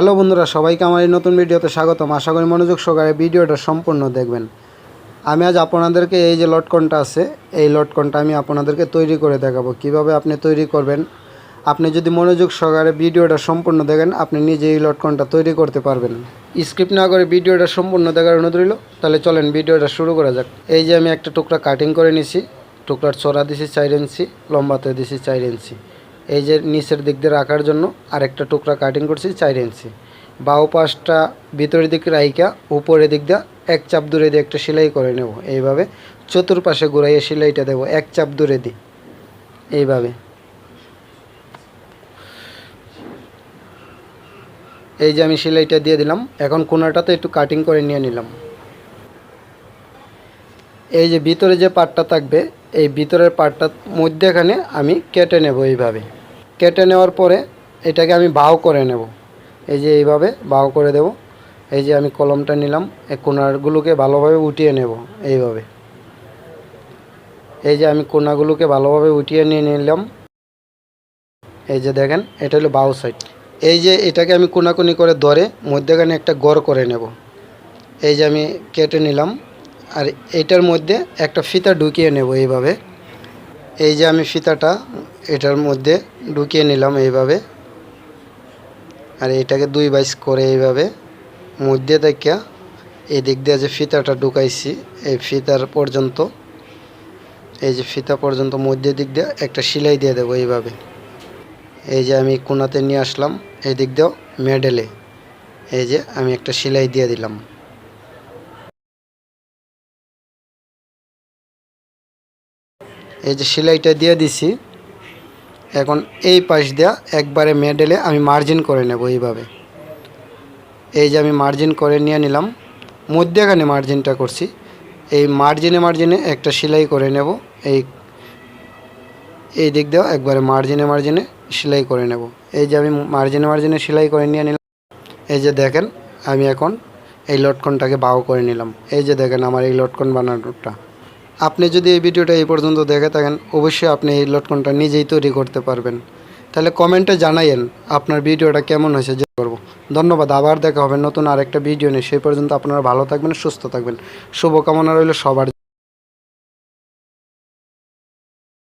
Hello বন্ধুরা, সবাইকে আমার এই নতুন ভিডিওতে স্বাগতম। আশা করি মনোযোগ সহকারে ভিডিওটা সম্পূর্ণ দেখবেন। আমি আজ আপনাদেরকে এই যে লটকনটা আছে, এই লটকনটা আমি আপনাদেরকে তৈরি করে দেখাবো। কীভাবে আপনি তৈরি করবেন, আপনি যদি মনোযোগ সহকারে ভিডিওটা সম্পূর্ণ দেখেন, আপনি নিজে এই লটকনটা তৈরি করতে পারবেন। স্ক্রিপ্ট না করে ভিডিওটা সম্পূর্ণ দেখার অনুরোধ রইল, তাহলে চলেন ভিডিওটা শুরু করা যাক। এই যে আমি একটা টুকরা কাটিং করে নিছি, টুকরার চড়া দিছি চার ইঞ্চি, লম্বাতে দিছি চার ইঞ্চি। এই যে নিচের দিক দিয়ে রাখার জন্য আরেকটা টুকরা কাটিং করছি চার ইঞ্চি বাউ পাশটা ভিতরের দিকে রাইকা উপরের দিক দিয়ে এক চাপ দূরে দিয়ে একটা সেলাই করে নেব। এইভাবে চতুর্পাশে ঘুরাইয়ে সেলাইটা দেবো, এক চাপ দূরে দিই এইভাবে। এই যে আমি সেলাইটা দিয়ে দিলাম, এখন কোনাটাতে একটু কাটিং করে নিয়ে নিলাম। এই যে ভিতরে যে পাটটা থাকবে, এই ভিতরের পাটটার মধ্যেখানে আমি কেটে নেব এইভাবে। কেটে নেওয়ার পরে এটাকে আমি বাও করে নেব। এই যে এইভাবে বাও করে দেব। এই যে আমি কলমটা নিলাম এই কোনারগুলোকে ভালোভাবে উঠিয়ে নেব এইভাবে। এই যে আমি কোনাগুলোকে ভালোভাবে উঠিয়ে নিয়ে নিলাম। এই যে দেখেন, এটা হলো বাউ সাইড। এই যে এটাকে আমি কোনাকুনি করে ধরে মধ্যেখানে একটা গড় করে নেব। এই যে আমি কেটে নিলাম, আর এটার মধ্যে একটা ফিতা ঢুকিয়ে নেব এইভাবে। এই যে আমি ফিতাটা, এটার মধ্যে ঢুকিয়ে নিলাম এইভাবে। আর এটাকে দুই বাইশ করে এইভাবে মধ্যে থেকে এই দিক দিয়ে যে ফিতাটা ঢুকাইছি, এই ফিতার পর্যন্ত, এই যে ফিতা পর্যন্ত মধ্যে দিক দিয়ে একটা সেলাই দিয়ে দেবো এইভাবে। এই যে আমি কোনাতে নিয়ে আসলাম এই দিক দিয়েও মেডেলে, এই যে আমি একটা সেলাই দিয়ে দিলাম। এই যে সেলাইটা দিয়ে দিছি। এখন এই পাশ দেওয়া একবারে মেডেলে আমি মার্জিন করে নেব এইভাবে। এই যে আমি মার্জিন করে নিয়ে নিলাম। মধ্যেখানে মার্জিনটা করছি। এই মার্জিনে মার্জিনে একটা সেলাই করে নেব। এই এই দিক দিয়েও একবারে মার্জিনে মার্জিনে সেলাই করে নেব। এই যে আমি মার্জিনে মার্জিনে সেলাই করে নিয়ে নিলাম। এই যে দেখেন, আমি এখন এই লটকনটাকে বাও করে নিলাম। এই যে দেখেন আমার এই লটকন বানানোটা। আপনি যদি এই ভিডিওটা এই পর্যন্ত দেখে থাকেন, অবশ্যই আপনি এই লটকনটা নিজেই তৈরি করতে পারবেন। তাহলে কমেন্টে জানাইয়েন আপনার ভিডিওটা কেমন হয়েছে, যে করব। ধন্যবাদ, আবার দেখা হবে নতুন আরেকটা ভিডিও নিয়ে। সেই পর্যন্ত আপনারা ভালো থাকবেন, সুস্থ থাকবেন। শুভকামনা রইল সবার